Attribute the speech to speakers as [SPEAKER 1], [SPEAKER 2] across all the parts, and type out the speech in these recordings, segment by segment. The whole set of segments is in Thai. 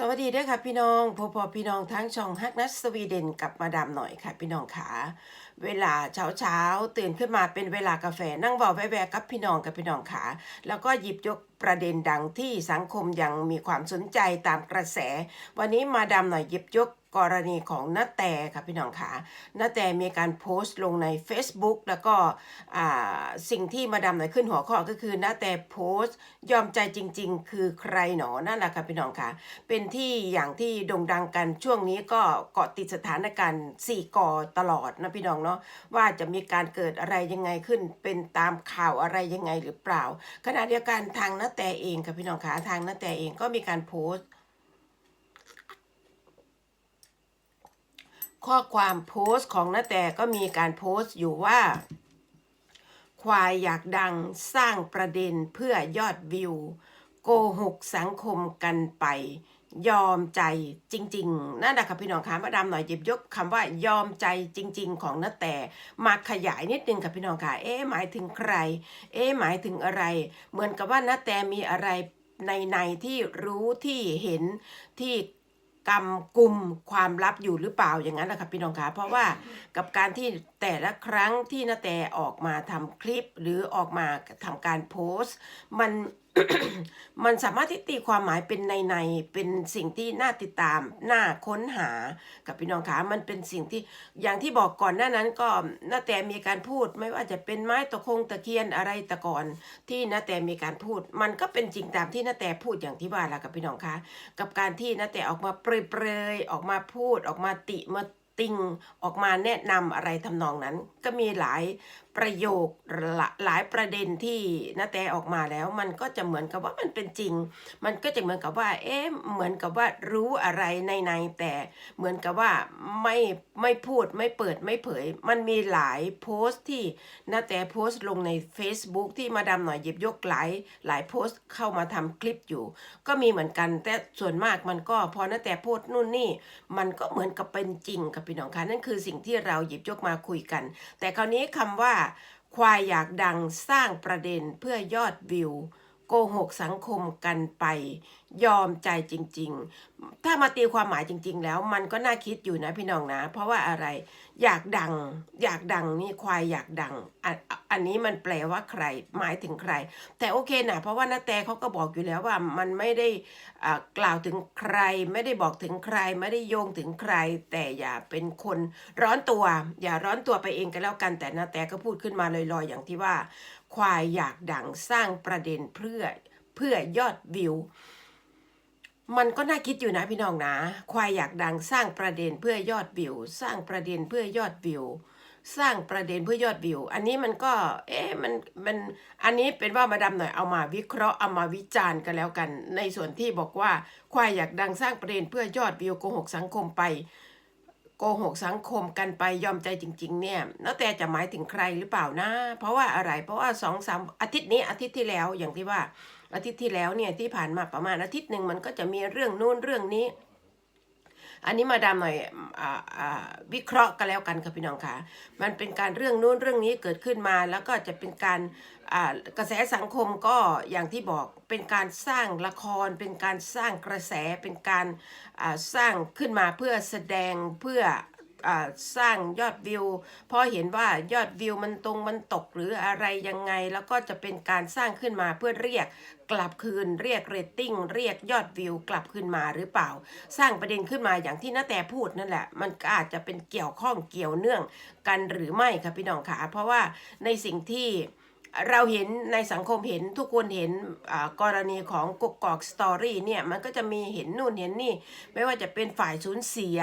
[SPEAKER 1] สวัสดีด้วยค่ะพี่น้องพอพอพี่น้องทั้งช่องฮักนัสสวีเดนกับมาดามหน่อยค่ะพี่น้องขาเวลาเช้าเช้าตื่นขึ้นมาเป็นเวลากาแฟนั่งเบาแวะกับพี่น้องกับพี่น้องขาแล้วก็หยิบยกประเด็นดังที่สังคมยังมีความสนใจตามกระแส วันนี้มาดามหน่อยหยิบยกกรณีของนาแตค่ะพี่น้องขานาแตมีการโพสต์ลงใน Facebook แล้วก็อ่าสิ่งที่มาดามหน่อยขึ้นหัวข้อก็คือนาแตโพสต์ ยอมใจจริง ๆ คือใครหนอนั่นแหละค่ะพี่น้องค่ะเป็นที่อย่างที่โด่งดังกันช่วงนี้ก็เกาะติดสถานการณ์สี่ก่อตลอดนะพี่น้องเนาะว่าจะมีการเกิดอะไรยังไงขึ้นเป็นตามข่าวอะไรยังไงหรือเปล่าขณะเดียวกันทางนาแต่เองค่ะพี่น้องค่ะทางนาแต่เองก็มีการโพสต์ ข้อความโพสต์ของนาแต่ก็มีการโพสต์อยู่ว่า ควายอยากดังสร้างประเด็นเพื่อยอดวิว โกหกสังคมกันไป ยอมใจจริง ๆ นั่นแหละค่ะพี่น้องคะมาดามหน่อยหยิบยกคำว่ายอมใจจริง ๆ ของนาแต่มาขยายนิดนึงค่ะพี่น้องค่ะเอ๊ะหมายถึงใคร เอ๊ะหมายถึงอะไร เหมือนกับว่านาแต่มีอะไรในในที่รู้ที่เห็นที่กำกุมความลับอยู่หรือเปล่าอย่างนั้นนะค่ะพี่น้องคะเพราะว่ากับการที่แต่ละครั้งที่นาแต่ออกมาทำคลิปหรือออกมาทำการโพสต์ มัน มันสามารถที่ตีความหมายเป็นในในๆเป็นสิ่งที่น่าติดตามน่าค้นหากับพี่น้องคะมันเป็นสิ่งที่อย่างที่บอกก่อนหน้านั้นก็น้าแต่มีการพูดไม่ว่าจะเป็นไม้ตะคงตะเคียนอะไรต่ก่อนที่น้าแต่มีการพูด มันก็เป็นจริงตามที่น้าแต่พูดอย่างที่ว่าละกับพี่น้องคะกับการที่น้าแต่ออกมาเปรยๆออกมาพูดออกมาติมา ติงออกมาแนะนำอะไรทำนองนั้น ก็มีหลายประโยคหลาหลายประเด็นที่น้าแตออกมาแล้ว มันก็จะเหมือนกับว่ามันเป็นจริง มันก็จะเหมือนกับว่า เอ๊ะเหมือนกับว่ารู้อะไรในในแต่เหมือนกับว่าไม่ไม่พูดไม่เปิดไม่เผย มันมีหลายโพสต์ที่นาแตโพสต์ลงใน Facebook ที่มาดามหน่อยหยิบยกหลายหลายโพสต์เข้ามาทำคลิปอยู่ ก็มีเหมือนกันแต่ส่วนมากมันก็พอนาแตโพสต์นู่นนี่ มันก็เหมือนกับเป็นจริงกับพี่น้องคะนั่นคือสิ่งที่เราหยิบยกมาคุยกัน แต่คราวนี้คำว่า ควายอยากดังสร้างประเด็นเพื่อยอดวิว โกหกสังคมกันไปยอมใจจริง ๆ ถ้ามาตีความหมายจริง ๆ แล้วมันก็น่าคิดอยู่นะพี่น้องนะ เพราะว่าอะไร อยากดัง อยากดังนี่ควายอยากดังอันอันนี้มันแปลว่าใคร หมายถึงใคร แต่โอเคนะเพราะว่านาแต่เขาก็บอกอยู่แล้วว่ามันไม่ได้อ่ากล่าวถึงใคร ไม่ได้บอกถึงใคร ไม่ได้โยงถึงใคร แต่อย่าเป็นคนร้อนตัว อย่าร้อนตัวไปเองกันแล้วกันแต่นาแต่ก็พูดขึ้นมาลอยๆ อย่างที่ว่า ควายอยากดังสร้างประเด็นเพื่อเพื่อยอดวิว มันก็น่าคิดอยู่นะพี่น้องนะ ควายอยากดังสร้างประเด็นเพื่อยอดวิว สร้างประเด็นเพื่อยอดวิว สร้างประเด็นเพื่อยอดวิว อันนี้มันก็ เอ๊ะมันมันอันนี้เป็นว่ามาดาหน่อยเอามาวิเคราะห์เอามาวิจารณ์กันแล้วกัน ในส่วนที่บอกว่า ควายอยากดังสร้างประเด็นเพื่อยอดวิวโกหกสังคมไป โกหกสังคมกันไปยอมใจจริง ๆ เนี่ยแล้วแต่จะหมายถึงใครหรือเปล่านะ เพราะว่าอะไร เพราะว่าสองสามอาทิตย์นี้อาทิตย์ที่แล้วอย่างที่ว่าอาทิตย์ที่แล้วเนี่ยที่ผ่านมาประมาณอาทิตย์หนึ่งมันก็จะมีเรื่องนู้นเรื่องนี้ อันนี้มาดามหน่อยอ่าอ่าวิเคราะห์กันแล้วกันค่ะพี่น้องค่ะ มันเป็นการเรื่องนู้นเรื่องนี้เกิดขึ้นมา แล้วก็จะเป็นการอ่ากระแสสังคมก็อย่างที่บอกเป็นการสร้างละคร เป็นการสร้างกระแสเป็นการอ่าสร้างขึ้นมาเพื่อแสดงเพื่อ สร้างยอดวิวเพราะเห็นว่ายอดวิวมันตรงมันตกหรืออะไรยังไง แล้วก็จะเป็นการสร้างขึ้นมาเพื่อเรียกกลับคืนเรียกเรตติ้งเรียกยอดวิวกลับคืนมาหรือเปล่า สร้างประเด็นขึ้นมาอย่างที่น้าแต่พูดนั่นแหละ มันก็อาจจะเป็นเกี่ยวข้องเกี่ยวเนื่องกันหรือไม่ค่ะพี่น้องค่ะเพราะว่าในสิ่งที่ เราเห็นในสังคมเห็นทุกคนเห็นกรณีของกกอกสตอรี่เนี่ยมันก็จะมีเห็นนู่นเห็นนี่ ไม่ว่าจะเป็นฝ่ายสูญเสีย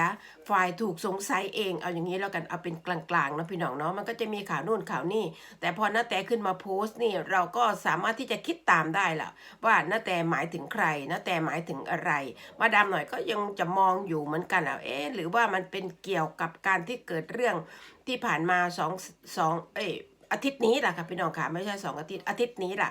[SPEAKER 1] ฝ่ายถูกสงสัยเองเอาอย่างนี้แล้วกันเอาเป็นกลางๆนะพี่น้องเนาะมันก็จะมีข่าวนู่นข่าวนี่ แต่พอน้าแต่ขึ้นมาโพสต์นี่เราก็สามารถที่จะคิดตามได้ละว่าน้าแต่หมายถึงใครน้าแต่หมายถึงอะไร มาดามหน่อยก็ยังจะมองอยู่เหมือนกันอะเอ๊หรือว่ามันเป็นเกี่ยวกับการที่เกิดเรื่องที่ผ่านมาสองสองเอ้ อาทิตย์นี้แหละค่ะพี่น้องค่ะไม่ใช่สองอาทิตย์อาทิตย์นี้แหละ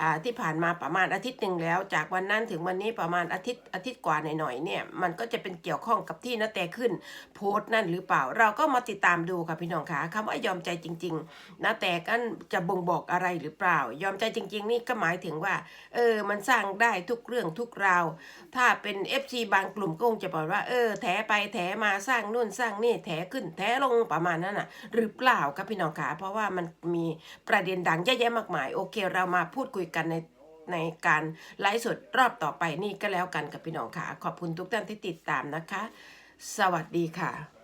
[SPEAKER 1] อ่าที่ผ่านมาประมาณอาทิตย์หนึ่งแล้ว จากวันนั้นถึงวันนี้ประมาณอาทิตย์อาทิตย์กว่าหน่อยๆเนี่ยมันก็จะเป็นเกี่ยวข้องกับที่นาแต่ขึ้นโพสต์นั่นหรือเปล่า เราก็มาติดตามดูค่ะพี่น้องค่ะคำว่ายอมใจจริงๆนาแต่กันจะบ่งบอกอะไรหรือเปล่า ยอมใจจริง ๆ นี่ก็หมายถึงว่าเออมันสร้างได้ทุกเรื่องทุกราว ถ้าเป็น FC บางกลุ่มก็คงจะบอกว่าเออแถไปแถมาสร้างนู่นสร้างนี่แถขึ้นแถลงประมาณนั้นน่ะ หรือเปล่าครับพี่น้องขาเพราะว่ามันมีประเด็นดังเยอะแยะมากมาย โอเค เรามาพูดคุยกันในในการไลฟ์สดรอบต่อไปนี่ก็แล้วกันกับพี่น้องค่ะ ขอบคุณทุกท่านที่ติดตามนะคะ สวัสดีค่ะ